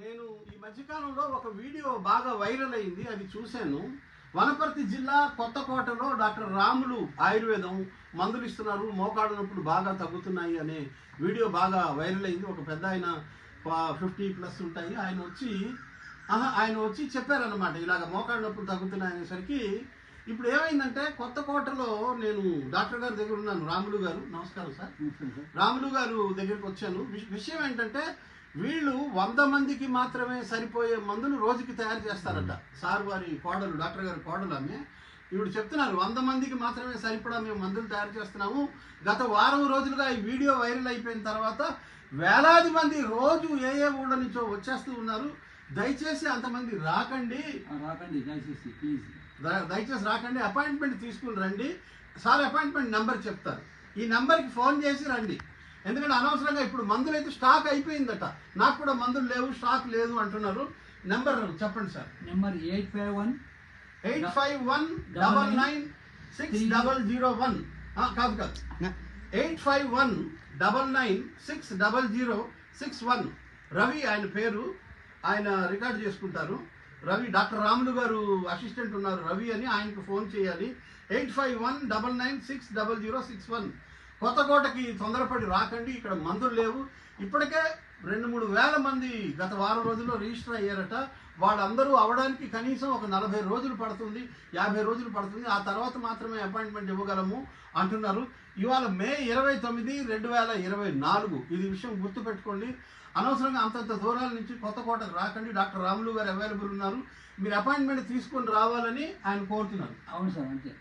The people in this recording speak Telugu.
నేను ఈ మధ్యకాలంలో ఒక వీడియో బాగా వైరల్ అయింది అది చూశాను. వనపర్తి జిల్లా కొత్తకోటలో డాక్టర్ రాములు ఆయుర్వేదం మందులు ఇస్తున్నారు మోకాడు నొప్పులు బాగా తగ్గుతున్నాయి అనే వీడియో బాగా వైరల్ అయింది. ఒక పెద్ద ఆయన ఫిఫ్టీ ప్లస్ ఉంటాయి. ఆయన వచ్చి ఆహా, ఆయన వచ్చి చెప్పారనమాట ఇలాగ మోకాడు నొప్పులు తగ్గుతున్నాయి అనేసరికి ఇప్పుడు ఏమైందంటే కొత్తకోటలో నేను డాక్టర్ గారి దగ్గర ఉన్నాను రాములు గారు. నమస్కారం సార్. రాములు గారు దగ్గరికి వచ్చాను. విష- విషయం ఏంటంటే వీళ్ళు వంద మందికి మాత్రమే సరిపోయే మందులు రోజుకి తయారు చేస్తారట. సార్ వారి కోడలు డాక్టర్ గారి కోడలు ఆమె ఇప్పుడు చెప్తున్నారు వంద మందికి మాత్రమే సరిపడా మేము మందులు తయారు చేస్తున్నాము. గత వారం రోజులుగా ఈ వీడియో వైరల్ అయిపోయిన తర్వాత వేలాది మంది రోజు ఏ ఏ ఊళ్ళ నుంచో వచ్చేస్తూ ఉన్నారు. దయచేసి అంతమంది రాకండి. రాకండి దయచేసి ప్లీజ్. దయచేసి రాకండి. అపాయింట్మెంట్ తీసుకుని రండి. సార్ అపాయింట్మెంట్ నెంబర్ చెప్తారు. ఈ నెంబర్కి ఫోన్ చేసి రండి. ఎందుకంటే అనవసరంగా ఇప్పుడు మందులు అయితే స్టాక్ అయిపోయిందట. నాకు కూడా మందులు లేవు స్టాక్ లేదు అంటున్నారు. నెంబర్ చెప్పండి sir. Number eight five one eight five one double nine six double zero one కాదు కాదు. Eight five one double nine six double zero six one Ravi ఆయన పేరు ఆయన రికార్డ్ చేసుకుంటారు. రవి డాక్టర్ రాములు గారు అసిస్టెంట్ ఉన్నారు రవి అని ఆయనకు ఫోన్ చేయాలి. Eight five one double nine six double zero six one కొత్తకోటకి తొందరపడి రాకండి ఇక్కడ మందులు లేవు. ఇప్పటికే రెండు మూడు వేల మంది గత వారం రోజుల్లో రిజిస్టర్ అయ్యారట. వాళ్ళందరూ అవడానికి కనీసం ఒక నలభై రోజులు పడుతుంది యాభై రోజులు పడుతుంది. ఆ తర్వాత మాత్రమే అపాయింట్మెంట్ ఇవ్వగలము అంటున్నారు. ఇవాళ మే ఇరవై తొమ్మిది రెండు వేల ఇరవై నాలుగు. ఇది విషయం గుర్తుపెట్టుకోండి. అనవసరంగా అంతంత దూరాల నుంచి కొత్త కోటకు రాకండి. డాక్టర్ రాములు గారు అవైలబుల్ ఉన్నారు. మీరు అపాయింట్మెంట్ తీసుకొని రావాలని ఆయన కోరుతున్నారు. అవును సార్ అంతే.